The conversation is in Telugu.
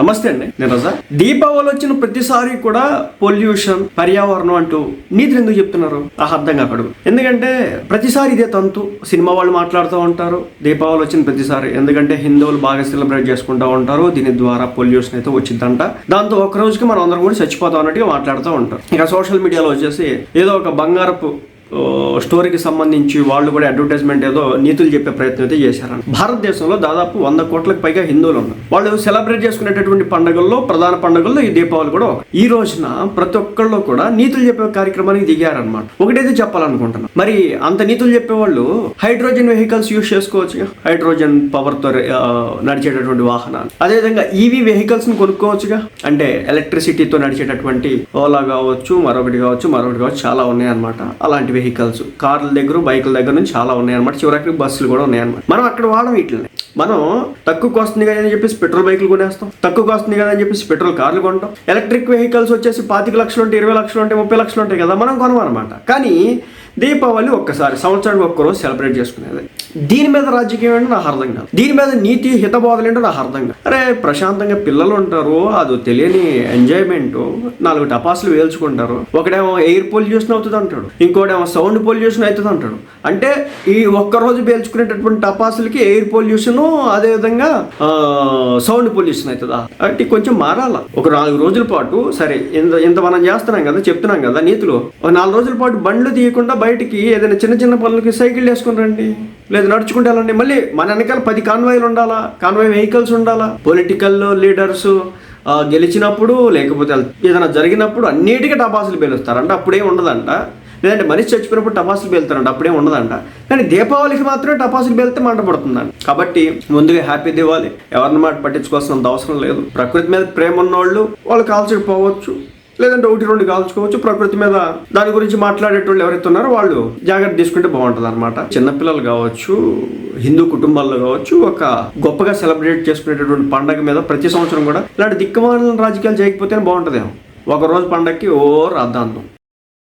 నమస్తే అండి నేను రజా. దీపావళి వచ్చిన ప్రతిసారి కూడా పొల్యూషన్ పర్యావరణం అంటూ నీతులు ఎందుకు చెప్తున్నారు? ఆ అర్థం కాకడు ఎందుకంటే ప్రతిసారి ఇదే తంతు. సినిమా వాళ్ళు మాట్లాడుతూ ఉంటారు దీపావళి వచ్చిన ప్రతిసారి. ఎందుకంటే హిందువులు బాగా సెలబ్రేట్ చేసుకుంటూ ఉంటారు దీని ద్వారా పొల్యూషన్ అయితే వచ్చిందంట. దాంతో ఒక రోజుకి మనం అందరం కూడా చచ్చిపోతాం అన్నట్టుగా మాట్లాడుతూ ఉంటారు. ఇక సోషల్ మీడియాలో వచ్చేసి ఏదో ఒక బంగారపు స్టోరీకి సంబంధించి వాళ్ళు కూడా అడ్వర్టైజ్మెంట్ ఏదో నీతులు చెప్పే ప్రయత్నం అయితే చేశారని. భారతదేశంలో దాదాపు వంద కోట్లకు పైగా హిందువులు ఉన్నారు. వాళ్ళు సెలబ్రేట్ చేసుకునేటటువంటి పండుగల్లో ప్రధాన పండుగల్లో ఈ దీపావళి కూడా ఈ రోజున ప్రతి ఒక్కళ్ళు కూడా నీతులు చెప్పే కార్యక్రమానికి దిగారనమాట ఒకటైతే చెప్పాలనుకుంటున్నాను మరి అంత నీతులు చెప్పేవాళ్ళు హైడ్రోజన్ వెహికల్స్ యూజ్ చేసుకోవచ్చు హైడ్రోజన్ పవర్తో ఆ, నడిచేటటువంటి వాహనాలు. అదేవిధంగా ఈవీ వెహికల్స్ని కొనుక్కోవచ్చుగా? అంటే ఎలక్ట్రిసిటీతో నడిచేటటువంటి ఓలా కావచ్చు మరొకటి కావచ్చు మరొకటి కావచ్చు చాలా ఉన్నాయన్నమాట. అలాంటివి వెహికల్స్ కార్ల దగ్గర బైకుల దగ్గర నుంచి చాలా ఉన్నాయన్నమాట. చివరికి బస్సులు కూడా ఉన్నాయన్నమాట. మనం అక్కడ వాడడం వీటిని మనం తక్కువకి వస్తుంది కదా అని చెప్పేసి పెట్రోల్ బైకులు కొనేస్తాం. తక్కువకి వస్తుంది కదా అని చెప్పేసి పెట్రోల్ కార్లు కొంటాం. ఎలక్ట్రిక్ వెహికల్స్ వచ్చేసి పాతిక లక్షలు ఉంటాయి ఇరవై లక్షలు ఉంటాయి ముప్పై లక్షలు ఉంటాయి కదా మనం కొనమన్నమాట. కానీ దీపావళి ఒక్కసారి సంవత్సరానికి ఒక్కరోజు సెలబ్రేట్ చేసుకునేది. దీని మీద రాజకీయం ఏంటో నాకు అర్థం కాదు. దీని మీద నీతి హితబోధలు ఏంటో నాకు అర్థం కాదు. అరే ప్రశాంతంగా పిల్లలు ఉంటారు అది తెలియని ఎంజాయ్మెంట్ నాలుగు టపాసులు వేల్చుకుంటారు. ఒకడేమో ఎయిర్ పొల్యూషన్ అవుతుంది అంటాడు. ఇంకోటేమో సౌండ్ పొల్యూషన్ అవుతుంది అంటాడు. అంటే ఈ ఒక్క రోజు పేల్చుకునేటటువంటి టపాసులకి ఎయిర్ పొల్యూషన్ అదేవిధంగా సౌండ్ పొల్యూషన్ అవుతుందా. అంటే కొంచెం మారాల? ఒక నాలుగు రోజుల పాటు సరే ఇంత ఇంత మనం చేస్తున్నాం కదా చెప్తున్నాం కదా నీతులు. ఒక నాలుగు రోజుల పాటు బండ్లు తీయకుండా బయటికి ఏదైనా చిన్న చిన్న పనులకి సైకిల్ వేసుకుని రండి. లేదా నడుచుకుంటే వెళ్ళండి మళ్ళీ మన వెనకాల పది కాన్వాయ్లు ఉండాలా? కాన్వాయ్ వెహికల్స్ ఉండాలా? పొలిటికల్ లీడర్స్ గెలిచినప్పుడు లేకపోతే ఏదైనా జరిగినప్పుడు అన్నిటికీ టపాసులు పేలుస్తారంట. అంటే ఉండదంట. లేదంటే మనిషి చచ్చిపోయినప్పుడు టపాసులు పేలుతారంట. అప్పుడే ఉండదంట. కానీ దీపావళికి మాత్రమే టపాసులు పేలితే మంట పడుతుందండి కాబట్టి ముందుగా హ్యాపీ దివాలి ఎవరిని మాట పట్టించుకోవాల్సినంత అవసరం లేదు. ప్రకృతి మీద ప్రేమ ఉన్నోళ్ళు వాళ్ళు కాల్చకపోవచ్చు. లేదంటే ఒకటి రెండు కాల్చుకోవచ్చు. ప్రకృతి మీద దాని గురించి మాట్లాడేటోళ్ళు ఎవరైతే ఉన్నారో వాళ్ళు జాగ్రత్త తీసుకుంటే బాగుంటుంది అనమాట చిన్నపిల్లలు కావచ్చు హిందూ కుటుంబాల్లో కావచ్చు ఒక గొప్పగా సెలబ్రేట్ చేసుకునేటటువంటి పండగ మీద ప్రతి సంవత్సరం కూడా ఇలాంటి దిక్కుమాల రాజకీయాలు చేయకపోతేనే బాగుంటుందేమో. ఒక రోజు పండగకి ఓ రాద్దాంతం.